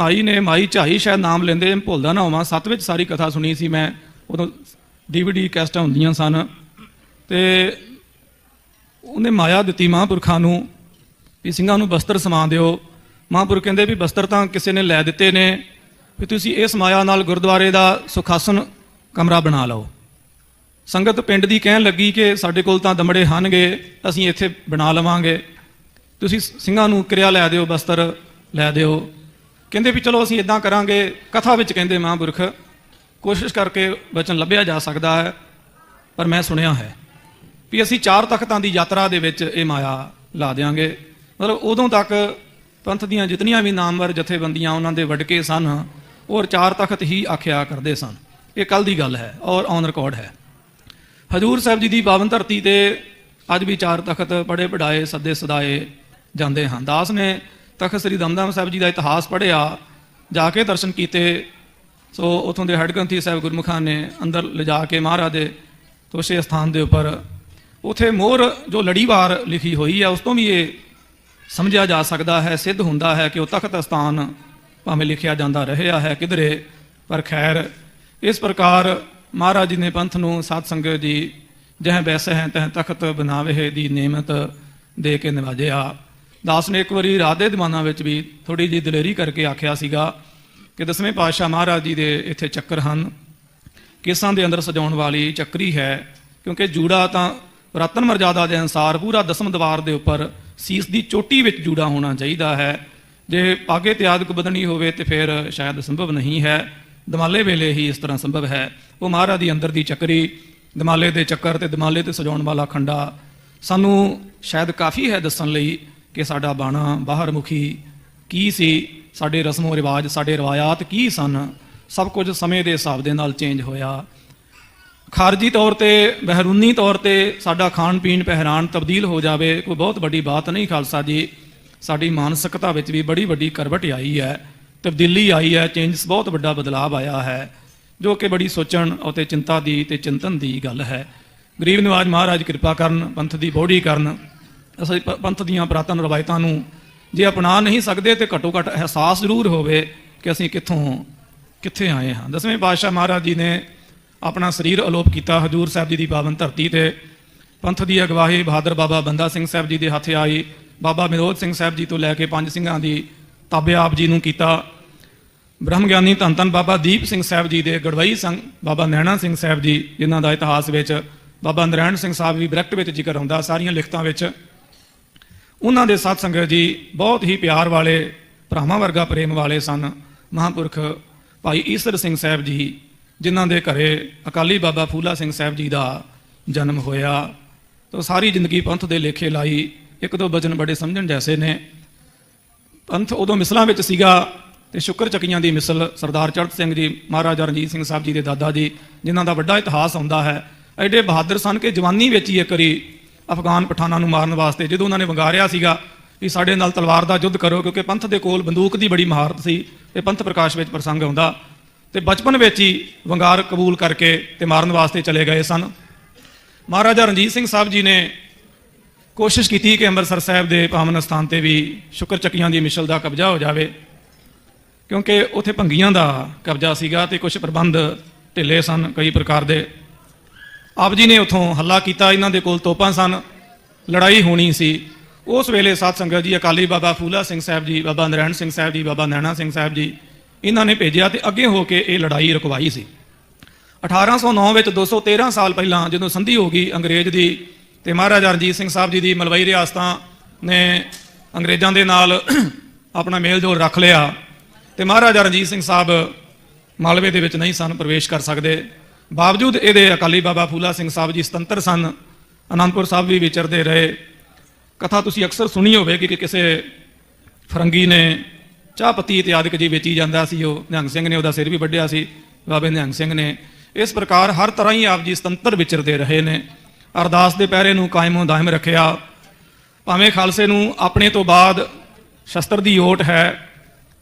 ਮਾਈ ਨੇ, ਮਾਈ ਝਾਈ ਸ਼ਾਇਦ ਨਾਮ ਲੈਂਦੇ, ਭੁੱਲਦਾ ਨਾ ਹੋਵਾਂ। ਸੱਤ ਵਿੱਚ ਸਾਰੀ ਕਥਾ ਸੁਣੀ ਸੀ ਮੈਂ, ਉਦੋਂ ਡੀਵੀਡੀ ਕੈਸਟਾਂ ਹੁੰਦੀਆਂ ਸਨ। ਤੇ ਉਹਨੇ ਮਾਇਆ ਦਿੱਤੀ ਮਹਾਂਪੁਰਖਾਂ ਨੂੰ ਵੀ ਸਿੰਘਾਂ ਨੂੰ ਬਸਤਰ ਸਮਾ ਦਿਓ। ਮਹਾਂਪੁਰਖ ਕਹਿੰਦੇ ਵੀ ਬਸਤਰ ਤਾਂ ਕਿਸੇ ਨੇ ਲੈ ਦਿੱਤੇ ਨੇ, ਵੀ ਤੁਸੀਂ ਇਸ ਮਾਇਆ ਨਾਲ ਗੁਰਦੁਆਰੇ ਦਾ ਸੁਖਾਸਨ ਕਮਰਾ ਬਣਾ ਲਓ। ਸੰਗਤ ਪਿੰਡ ਦੀ ਕਹਿਣ ਲੱਗੀ ਕਿ ਸਾਡੇ ਕੋਲ ਤਾਂ ਦਮੜੇ ਹਨਗੇ, ਅਸੀਂ ਇੱਥੇ ਬਣਾ ਲਵਾਂਗੇ। ਤੁਸੀਂ ਸਿੰਘਾਂ ਨੂੰ ਕਿਰਿਆ ਲੈ ਦਿਓ, ਬਸਤਰ ਲੈ ਦਿਓ। ਕਹਿੰਦੇ ਵੀ ਚਲੋ ਅਸੀਂ ਇਦਾਂ ਕਰਾਂਗੇ, ਕਥਾ ਵਿੱਚ ਕਹਿੰਦੇ ਮਹਾਂਪੁਰਖ, ਕੋਸ਼ਿਸ਼ ਕਰਕੇ ਬਚਨ ਲੱਭਿਆ ਜਾ ਸਕਦਾ ਹੈ, ਪਰ ਮੈਂ ਸੁਣਿਆ ਹੈ ਵੀ ਅਸੀਂ ਚਾਰ ਤਖਤਾਂ ਦੀ ਯਾਤਰਾ ਦੇ ਵਿੱਚ ਇਹ ਮਾਇਆ ਲਾ ਦੇਾਂਗੇ ਮਤਲਬ ਉਦੋਂ ਤੱਕ ਪੰਥ ਦੀਆਂ ਜਿਤਨੀਆਂ ਵੀ ਨਾਮਵਰ ਜਥੇਬੰਦੀਆਂ ਉਹਨਾਂ ਦੇ ਵਡਕੇ ਸਨ, ਔਰ ਚਾਰ ਤਖਤ ਹੀ ਆਖਿਆ ਕਰਦੇ ਸਨ। ਇਹ ਕੱਲ ਦੀ ਗੱਲ ਹੈ, ਔਰ ਔਨ ਰਿਕਾਰਡ ਹੈ। ਹਜੂਰ ਸਾਹਿਬ ਜੀ ਦੀ ਪਾਵਨ ਧਰਤੀ ਤੇ ਅੱਜ ਵੀ ਚਾਰ ਤਖਤ ਬੜੇ ਪੜਾਏ ਸੱਦੇ ਸਦਾਏ ਜਾਂਦੇ ਹਨ। ਦਾਸ ਨੇ ਤਖਤ ਸ੍ਰੀ ਦਮਦਮ ਸਾਹਿਬ ਜੀ ਦਾ ਇਤਿਹਾਸ ਪੜ੍ਹਿਆ, ਜਾ ਕੇ ਦਰਸ਼ਨ ਕੀਤੇ, ਸੋ ਉਥੋਂ ਦੇ ਹੜਗੰਥੀ ਸਾਹਿਬ ਗੁਰਮੁਖਾਂ ਨੇ ਅੰਦਰ ਲਿਜਾ ਕੇ ਮਹਾਰਾਜ ਦੇ ਤੋਸ਼ੇ ਸਥਾਨ ਦੇ ਉੱਪਰ, ਉਥੇ ਮੋਹਰ ਜੋ ਲੜੀਵਾਰ ਲਿਖੀ ਹੋਈ ਹੈ ਉਸ ਤੋਂ ਵੀ ਇਹ ਸਮਝਿਆ ਜਾ ਸਕਦਾ ਹੈ, ਸਿੱਧ ਹੁੰਦਾ ਹੈ ਕਿ ਉਹ ਤਖਤ ਅਸਥਾਨ ਭਾਵੇਂ ਲਿਖਿਆ ਜਾਂਦਾ ਰਹਿਆ ਹੈ ਕਿਧਰੇ, ਪਰ ਖੈਰ, ਇਸ ਪ੍ਰਕਾਰ ਮਹਾਰਾਜ ਜੀ ਨੇ ਪੰਥ ਨੂੰ ਸਾਧ ਸੰਗਤ ਜੀ ਜਹ ਬੈਸ ਹੈ ਤਹ ਤਖਤ ਬਣਾਵੇ ਦੀ ਨਿਯਮਤ ਦੇ ਕੇ ਨਿਵਾਜਿਆ। ਦਾਸ ਨੇ ਇੱਕ ਵਾਰੀ ਰਾਤ ਦੇ ਦੀਵਾਨਾਂ ਵਿੱਚ ਵੀ ਥੋੜੀ ਜਿਹੀ ਦਲੇਰੀ ਕਰਕੇ ਆਖਿਆ ਸੀਗਾ ਕਿ ਦਸਵੇਂ ਪਾਤਸ਼ਾਹ ਮਹਾਰਾਜ ਜੀ ਦੇ ਇੱਥੇ ਚੱਕਰ ਹਨ। ਕੇਸਾਂ ਦੇ ਅੰਦਰ ਸਜਾਉਣ ਵਾਲੀ ਚੱਕਰੀ ਹੈ, ਕਿਉਂਕਿ ਜੂੜਾ ਤਾਂ ਰਤਨ ਮਰਜ਼ਾਦਾ ਦੇ ਅਨਸਾਰ ਪੂਰਾ ਦਸਮ ਦਵਾਰ ਦੇ ਉੱਪਰ ਸੀਸ ਦੀ ਚੋਟੀ ਵਿੱਚ ਜੂੜਾ ਹੋਣਾ ਚਾਹੀਦਾ ਹੈ। ਜੇ ਪਾਗੇ ਤੇ ਆਦਿਕ ਬਦਨੀ ਹੋਵੇ ਤੇ ਫਿਰ ਸ਼ਾਇਦ ਸੰਭਵ ਨਹੀਂ ਹੈ। ਦਮਾਲੇ ਵੇਲੇ ਹੀ ਇਸ ਤਰ੍ਹਾਂ ਸੰਭਵ ਹੈ। ਉਹ ਮਹਾਰਾਜ ਦੀ ਅੰਦਰ ਦੀ ਚੱਕਰੀ, ਦਮਾਲੇ ਦੇ ਚੱਕਰ ਤੇ ਦਮਾਲੇ ਤੇ ਸਜਾਉਣ ਵਾਲਾ ਖੰਡਾ ਸਾਨੂੰ ਸ਼ਾਇਦ ਕਾਫੀ ਹੈ ਦੱਸਣ ਲਈ ਕਿ ਸਾਡਾ ਬਾਣਾ ਬਾਹਰ ਮੁਖੀ ਕੀ ਸੀ, ਸਾਡੇ ਰਸਮੋ ਰਿਵਾਜ, ਸਾਡੇ ਰਵਾਇਤ ਕੀ ਸਨ, ਸਭ ਕੁਝ ਸਮੇਂ ਦੇ ਹਿਸਾਬ ਦੇ ਨਾਲ ਚੇਂਜ ਹੋਇਆ। ਖਾਰਜੀ ਤੌਰ ਤੇ, ਬਹਿਰੂਨੀ ਤੌਰ ਤੇ ਸਾਡਾ ਖਾਣ ਪੀਣ ਪਹਿਰਾਨ ਤਬਦੀਲ ਹੋ ਜਾਵੇ, ਕੋਈ ਬਹੁਤ ਵੱਡੀ ਬਾਤ ਨਹੀਂ ਖਾਲਸਾ ਜੀ। ਸਾਡੀ ਮਾਨਸਿਕਤਾ ਵਿੱਚ ਵੀ ਬੜੀ ਵੱਡੀ ਕਰਵਟ ਆਈ ਹੈ, ਤਬਦੀਲੀ ਆਈ ਹੈ ਚੇਂਜਸ ਬਹੁਤ ਵੱਡਾ ਬਦਲਾਅ ਆਇਆ ਹੈ, ਜੋ ਕਿ ਬੜੀ ਸੋਚਣ ਅਤੇ ਚਿੰਤਾ ਦੀ ਤੇ ਚਿੰਤਨ ਦੀ ਗੱਲ ਹੈ। ਗਰੀਬ ਨਿਵਾਜ ਮਹਾਰਾਜ ਕਿਰਪਾ ਕਰਨ, ਪੰਥ ਦੀ ਬੋੜੀ ਕਰਨ ਅਸੀਂ ਪ- ਪੰਥ ਦੀਆਂ ਪ੍ਰਾਤਨ ਰਵਾਇਤਾਂ ਨੂੰ ਜੇ ਅਪਣਾ ਨਹੀਂ ਸਕਦੇ ਤੇ ਘੱਟੋ ਘੱਟ ਅਹਿਸਾਸ ਜ਼ਰੂਰ ਹੋਵੇ ਕਿ ਅਸੀਂ ਕਿੱਥੋਂ, ਕਿੱਥੇ ਆਏ ਹਾਂ। ਦਸਵੇਂ ਪਾਤਸ਼ਾਹ ਮਹਾਰਾਜ ਜੀ ਨੇ ਆਪਣਾ ਸਰੀਰ ਅਲੋਪ ਕੀਤਾ। ਹਜੂਰ ਸਾਹਿਬ ਜੀ ਦੀ ਪਾਵਨ ਧਰਤੀ ਤੇ ਪੰਥ ਦੀ ਅਗਵਾਹੀ ਬਹਾਦਰ ਬਾਬਾ ਬੰਦਾ ਸਿੰਘ ਸਾਹਿਬ ਜੀ ਦੇ ਹੱਥ ਆਈ। ਬਾਬਾ ਮਿਰੋਧ ਸਿੰਘ ਸਾਹਿਬ ਜੀ ਤੋਂ ਲੈ ਕੇ ਪੰਜ ਸਿੰਘਾਂ ਦੀ ਤਾਬੇ ਆਪ ਜੀ ਨੂੰ ਕੀਤਾ। ਬ੍ਰਹਮ ਗਿਆਨੀ ਧੰਨ ਧੰਨ ਬਾਬਾ ਦੀਪ ਸਿੰਘ ਸਾਹਿਬ ਜੀ ਦੇ ਗੜਵਈ ਸੰਗ, ਬਾਬਾ ਨੈਣਾ ਸਿੰਘ ਸਾਹਿਬ ਜੀ, ਜਿਨ੍ਹਾਂ ਦਾ ਇਤਿਹਾਸ ਵਿੱਚ ਬਾਬਾ ਨਰੈਣ ਸਿੰਘ ਸਾਹਿਬ ਵੀ ਬ੍ਰੈਕਟ ਵਿੱਚ ਜ਼ਿਕਰ ਹੁੰਦਾ, ਸਾਰੀਆਂ ਲਿਖਤਾਂ ਵਿੱਚ ਉਹਨਾਂ ਦੇ ਸਾਧ ਸੰਗਤ ਜੀ ਬਹੁਤ ਹੀ ਪਿਆਰ ਵਾਲੇ, ਭਰਾਵਾਂ ਵਰਗਾ ਪ੍ਰੇਮ ਵਾਲੇ ਸਨ ਮਹਾਂਪੁਰਖ ਭਾਈ ਈਸਰ ਸਿੰਘ ਸਾਹਿਬ ਜੀ, ਜਿਨ੍ਹਾਂ ਦੇ ਘਰੇ ਅਕਾਲੀ ਬਾਬਾ ਫੂਲਾ ਸਿੰਘ ਸਾਹਿਬ ਜੀ ਦਾ ਜਨਮ ਹੋਇਆ। ਤਾਂ ਸਾਰੀ ਜ਼ਿੰਦਗੀ ਪੰਥ ਦੇ ਲੇਖੇ ਲਾਈ, ਇੱਕ ਦੋ ਬਚਨ ਬੜੇ ਸਮਝਣ ਜੈਸੇ ਨੇ। ਪੰਥ ਉਦੋਂ ਮਿਸਲਾਂ ਵਿੱਚ ਸੀਗਾ ਤੇ ਸ਼ੁਕਰ ਚੱਕੀਆਂ ਦੀ ਮਿਸਲ ਸਰਦਾਰ ਚੜਤ ਸਿੰਘ ਜੀ, ਮਹਾਰਾਜਾ ਰਣਜੀਤ ਸਿੰਘ ਸਾਹਿਬ ਜੀ ਦੇ ਦਾਦਾ ਜੀ, ਜਿਨ੍ਹਾਂ ਦਾ ਵੱਡਾ ਇਤਿਹਾਸ ਆਉਂਦਾ ਹੈ। ਐਡੇ ਬਹਾਦਰ ਸਨ ਕਿ ਜਵਾਨੀ ਵਿੱਚ ਹੀ ਇੱਕ ਵਾਰੀ ਅਫਗਾਨ ਪਠਾਨਾਂ ਨੂੰ ਮਾਰਨ ਵਾਸਤੇ, ਜਦੋਂ ਉਹਨਾਂ ਨੇ ਵੰਗਾਰਿਆ ਸੀਗਾ ਵੀ ਸਾਡੇ ਨਾਲ ਤਲਵਾਰ ਦਾ ਯੁੱਧ ਕਰੋ, ਕਿਉਂਕਿ ਪੰਥ ਦੇ ਕੋਲ ਬੰਦੂਕ ਦੀ ਬੜੀ ਮਹਾਰਤ ਸੀ ਤੇ ਪੰਥ ਪ੍ਰਕਾਸ਼ ਵਿੱਚ ਪ੍ਰਸੰਗ ਆਉਂਦਾ। ਤੇ ਬਚਪਨ ਵਿੱਚ ਹੀ ਵੰਗਾਰ ਕਬੂਲ ਕਰਕੇ ਤੇ ਮਾਰਨ ਵਾਸਤੇ ਚਲੇ ਗਏ ਸਨ। ਮਹਾਰਾਜਾ ਰਣਜੀਤ ਸਿੰਘ ਸਾਹਿਬ ਜੀ ਨੇ ਕੋਸ਼ਿਸ਼ ਕੀਤੀ ਕਿ ਅੰਮ੍ਰਿਤਸਰ ਸਾਹਿਬ ਦੇ ਪਾਵਨ ਸਥਾਨ ਤੇ ਵੀ ਸ਼ੁਕਰ ਚੱਕੀਆਂ ਦੀ ਮਿਸ਼ਲ ਦਾ ਕਬਜ਼ਾ ਹੋ ਜਾਵੇ, ਕਿਉਂਕਿ ਉੱਥੇ ਭੰਗੀਆਂ ਦਾ ਕਬਜ਼ਾ ਸੀਗਾ ਤੇ ਕੁਝ ਪ੍ਰਬੰਧ ਢਿੱਲੇ ਸਨ ਕਈ ਪ੍ਰਕਾਰ ਦੇ। ਆਪ ਜੀ ਨੇ ਉਥੋਂ ਹੱਲਾ ਕੀਤਾ, ਇਹਨਾਂ ਦੇ ਕੋਲ ਤੋਪਾਂ ਸਨ, ਲੜਾਈ ਹੋਣੀ ਸੀ। ਉਸ ਵੇਲੇ ਸਾਧ ਸੰਗਤ ਜੀ, ਅਕਾਲੀ ਬਾਬਾ ਫੂਲਾ ਸਿੰਘ ਸਾਹਿਬ ਜੀ, ਬਾਬਾ ਨਰੈਣ ਸਿੰਘ ਸਾਹਿਬ ਜੀ, ਬਾਬਾ ਨੈਣਾ ਸਿੰਘ ਸਾਹਿਬ ਜੀ, ਇਹਨਾਂ ਨੇ ਭੇਜਿਆ ਤੇ ਅੱਗੇ ਹੋ ਕੇ ਇਹ ਲੜਾਈ ਰੁਕਵਾਈ ਸੀ। 1809 ਵਿੱਚ 213 ਸਾਲ ਪਹਿਲਾਂ ਜਦੋਂ ਸੰਧੀ ਹੋ ਗਈ ਅੰਗਰੇਜ਼ ਦੀ ਤੇ ਮਹਾਰਾਜਾ ਰਣਜੀਤ ਸਿੰਘ ਸਾਹਿਬ ਜੀ ਦੀ ਮਲਵਈ ਰਿਆਸਤਾਂ ਨੇ ਅੰਗਰੇਜ਼ਾਂ ਦੇ ਨਾਲ ਆਪਣਾ ਮੇਲ ਜੋਲ ਰੱਖ ਲਿਆ ਤੇ ਮਹਾਰਾਜਾ ਰਣਜੀਤ ਸਿੰਘ ਸਾਹਿਬ ਮਾਲਵੇ ਦੇ ਵਿੱਚ ਨਹੀਂ ਸਨ, ਪ੍ਰਵੇਸ਼ ਕਰ ਸਕਦੇ। ਬਾਵਜੂਦ ਇਹਦੇ ਅਕਾਲੀ ਬਾਬਾ ਫੂਲਾ ਸਿੰਘ ਸਾਹਿਬ ਜੀ ਸੁਤੰਤਰ ਸਨ, ਅਨੰਦਪੁਰ ਸਾਹਿਬ ਵੀ ਵਿਚਰਦੇ ਰਹੇ। ਕਥਾ ਤੁਸੀਂ ਅਕਸਰ ਸੁਣੀ ਹੋਵੇਗੀ ਕਿ ਕਿਸੇ ਫਰੰਗੀ ਨੇ ਚਾਹ ਪੱਤੀ ਇਤਿਆਦਿਕ ਜੀ ਵੇਚੀ ਜਾਂਦਾ ਸੀ, ਉਹ ਨਿਹੰਗ ਸਿੰਘ ਨੇ ਉਹਦਾ ਸਿਰ ਵੀ ਵੱਢਿਆ ਸੀ, ਬਾਬੇ ਨਿਹੰਗ ਸਿੰਘ ਨੇ। ਇਸ ਪ੍ਰਕਾਰ ਹਰ ਤਰ੍ਹਾਂ ਹੀ ਆਪ ਜੀ ਸੁਤੰਤਰ ਵਿਚਰਦੇ ਰਹੇ ਨੇ। ਅਰਦਾਸ ਦੇ ਪਹਿਰੇ ਨੂੰ ਕਾਇਮੋ ਦਾਇਮ ਰੱਖਿਆ। ਭਾਵੇਂ ਖਾਲਸੇ ਨੂੰ ਆਪਣੇ ਤੋਂ ਬਾਅਦ ਸ਼ਸਤਰ ਦੀ ਓਟ ਹੈ,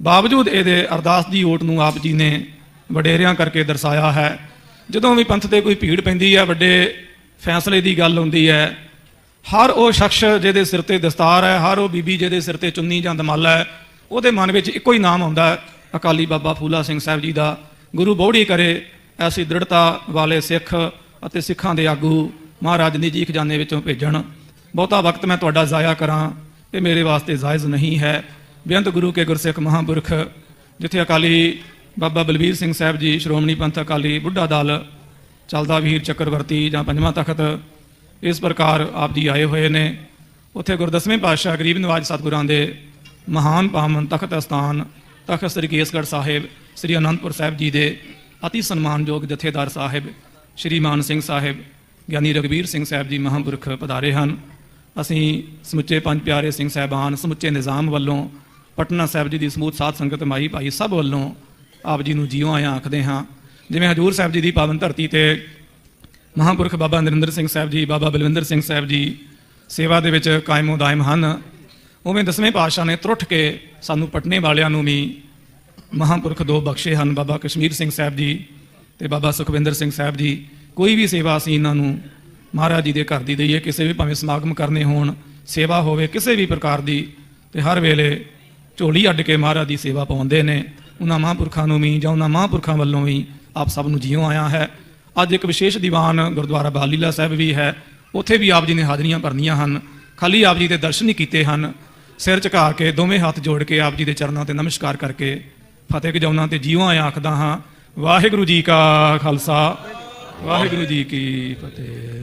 ਬਾਵਜੂਦ ਇਹਦੇ ਅਰਦਾਸ ਦੀ ਓਟ ਨੂੰ ਆਪ ਜੀ ਨੇ ਵਡੇਰਿਆਂ ਕਰਕੇ ਦਰਸਾਇਆ ਹੈ। ਜਦੋਂ ਵੀ ਪੰਥ ਤੇ ਕੋਈ ਭੀੜ ਪੈਂਦੀ ਹੈ ਵੱਡੇ ਫੈਸਲੇ ਦੀ ਗੱਲ ਹੁੰਦੀ ਹੈ। ਹਰ ਉਹ ਸ਼ਖਸ ਜਿਹਦੇ ਸਿਰ ਤੇ ਦਸਤਾਰ ਹੈ, ਹਰ ਉਹ ਬੀਬੀ ਜਿਹਦੇ ਸਿਰ ਤੇ ਚੁੰਨੀ ਜਾਂ ਦਮਾਲਾ ਹੈ, ਉਹਦੇ ਮਨ ਵਿੱਚ ਇੱਕੋ ਹੀ ਨਾਮ ਆਉਂਦਾ ਅਕਾਲੀ ਬਾਬਾ ਫੂਲਾ ਸਿੰਘ ਸਾਹਿਬ ਜੀ ਦਾ। ਗੁਰੂ ਬੋੜੀ ਕਰੇ ਐਸੀ ਦ੍ਰਿੜਤਾ ਵਾਲੇ ਸਿੱਖ ਅਤੇ ਸਿੱਖਾਂ ਦੇ ਆਗੂ ਮਹਾਰਾਜ ਦੀ ਜੀ ਖਜ਼ਾਨੇ ਵਿੱਚੋਂ ਭੇਜਣ। ਬਹੁਤਾ ਵਕਤ ਮੈਂ ਤੁਹਾਡਾ ਜ਼ਾਇਆ ਕਰਾਂ, ਇਹ ਮੇਰੇ ਵਾਸਤੇ ਜਾਇਜ਼ ਨਹੀਂ ਹੈ। ਬੇਅੰਤ ਗੁਰੂ ਕੇ ਗੁਰਸਿੱਖ ਮਹਾਂਪੁਰਖ, ਜਿੱਥੇ ਅਕਾਲੀ ਬਾਬਾ ਬਲਬੀਰ ਸਿੰਘ ਸਾਹਿਬ ਜੀ, ਸ਼੍ਰੋਮਣੀ ਪੰਥ ਅਕਾਲੀ ਬੁੱਢਾ ਦਲ, ਚੱਲਦਾ ਵੀਰ ਚੱਕਰਵਰਤੀ ਜਾਂ ਪੰਜਵਾਂ ਤਖਤ, ਇਸ ਪ੍ਰਕਾਰ ਆਪ ਜੀ ਆਏ ਹੋਏ ਨੇ। ਉੱਥੇ ਗੁਰਦਸਵੇਂ ਪਾਤਸ਼ਾਹ ਗਰੀਬ ਨਿਵਾਜ਼ ਸਤਿਗੁਰਾਂ ਦੇ ਮਹਾਨ ਪਾਵਨ ਤਖਤ ਅਸਥਾਨ, ਤਖਤ ਸ੍ਰੀ ਕੇਸਗੜ੍ਹ ਸਾਹਿਬ, ਸ੍ਰੀ ਅਨੰਦਪੁਰ ਸਾਹਿਬ ਜੀ ਦੇ ਅਤੀ ਸਨਮਾਨਯੋਗ ਜਥੇਦਾਰ ਸਾਹਿਬ, ਸ੍ਰੀ ਮਾਨ ਸਿੰਘ ਸਾਹਿਬ, ਗਿਆਨੀ ਰਗਵੀਰ ਸਿੰਘ ਸਾਹਿਬ ਜੀ ਮਹਾਂਪੁਰਖ ਪਧਾਰੇ ਹਨ। ਅਸੀਂ ਸਮੁੱਚੇ ਪੰਜ ਪਿਆਰੇ ਸਿੰਘ ਸਾਹਿਬਾਨ, ਸਮੁੱਚੇ ਨਿਜ਼ਾਮ ਵੱਲੋਂ, ਪਟਨਾ ਸਾਹਿਬ ਜੀ ਦੀ ਸਮੂਹ ਸਾਧ ਸੰਗਤ ਮਾਈ ਭਾਈ ਸਭ ਵੱਲੋਂ ਆਪ ਜੀ ਨੂੰ ਜੀਓ ਆਇਆਂ ਆਖਦੇ ਹਾਂ। ਜਿਵੇਂ ਹਜੂਰ ਸਾਹਿਬ ਜੀ ਦੀ ਪਾਵਨ ਧਰਤੀ ਤੇ ਮਹਾਂਪੁਰਖ ਬਾਬਾ ਨਰਿੰਦਰ ਸਿੰਘ ਸਾਹਿਬ ਜੀ, ਬਾਬਾ ਬਲਵਿੰਦਰ ਸਿੰਘ ਸਾਹਿਬ ਜੀ ਸੇਵਾ ਦੇ ਵਿੱਚ ਕਾਇਮੋ ਦਾਇਮ ਹਨ। ਉਵੇਂ ਦਸਵੇਂ ਪਾਤਸ਼ਾਹ ਨੇ ਤਰੁੱਠ ਕੇ ਸਾਨੂੰ ਪਟਨੇ ਵਾਲਿਆਂ ਨੂੰ ਵੀ ਮਹਾਂਪੁਰਖ ਦੋ ਬਖਸ਼ੇ ਹਨ, ਬਾਬਾ ਕਸ਼ਮੀਰ ਸਿੰਘ ਸਾਹਿਬ ਜੀ ਤੇ ਬਾਬਾ ਸੁਖਵਿੰਦਰ ਸਿੰਘ ਸਾਹਿਬ ਜੀ। ਕੋਈ ਵੀ ਸੇਵਾ ਅਸੀਂ ਇਹਨਾਂ ਨੂੰ ਮਹਾਰਾਜ ਜੀ ਦੇ ਘਰ ਦੀ ਦਈਏ, ਕਿਸੇ ਵੀ ਭਾਵੇਂ ਸਮਾਗਮ ਕਰਨੇ ਹੋਣ, ਸੇਵਾ ਹੋਵੇ, ਕਿਸੇ ਵੀ ਪ੍ਰਕਾਰ ਦੀ, ਤੇ ਹਰ ਵੇਲੇ ਝੋਲੀ ਅੱਡ ਕੇ ਮਹਾਰਾਜ ਦੀ ਸੇਵਾ ਪਾਉਂਦੇ ਨੇ। ਉਹਨਾਂ ਮਹਾਂਪੁਰਖਾਂ ਨੂੰ ਵੀ ਜਾਂ ਉਹਨਾਂ ਮਹਾਂਪੁਰਖਾਂ ਵੱਲੋਂ ਵੀ ਆਪ ਸਭ ਨੂੰ ਜਿਉਂ ਆਇਆ ਹੈ। ਅੱਜ ਇੱਕ ਵਿਸ਼ੇਸ਼ ਦੀਵਾਨ ਗੁਰਦੁਆਰਾ ਬਾਲੀਲਾ ਸਾਹਿਬ ਵੀ ਹੈ। ਉੱਥੇ ਵੀ ਆਪ ਜੀ ਨੇ ਹਾਜ਼ਰੀਆਂ ਭਰਨੀਆਂ ਹਨ। ਖਾਲੀ ਆਪ ਜੀ ਦੇ ਦਰਸ਼ਨ ਹੀ ਕੀਤੇ ਹਨ। ਸਿਰ ਝੁਕਾ ਕੇ ਦੋਵੇਂ ਹੱਥ ਜੋੜ ਕੇ ਆਪ ਜੀ ਦੇ ਚਰਨਾਂ ਤੇ ਨਮਸਕਾਰ ਕਰਕੇ ਫਤਿਹ ਗਜਾਉਣਾ ਤੇ ਜਿਉਂ ਆਇਆ ਆਖਦਾ ਹਾਂ, ਵਾਹਿਗੁਰੂ ਜੀ ਕਾ ਖਾਲਸਾ, ਵਾਹਿਗੁਰੂ ਜੀ ਕੀ ਫਤਿਹ।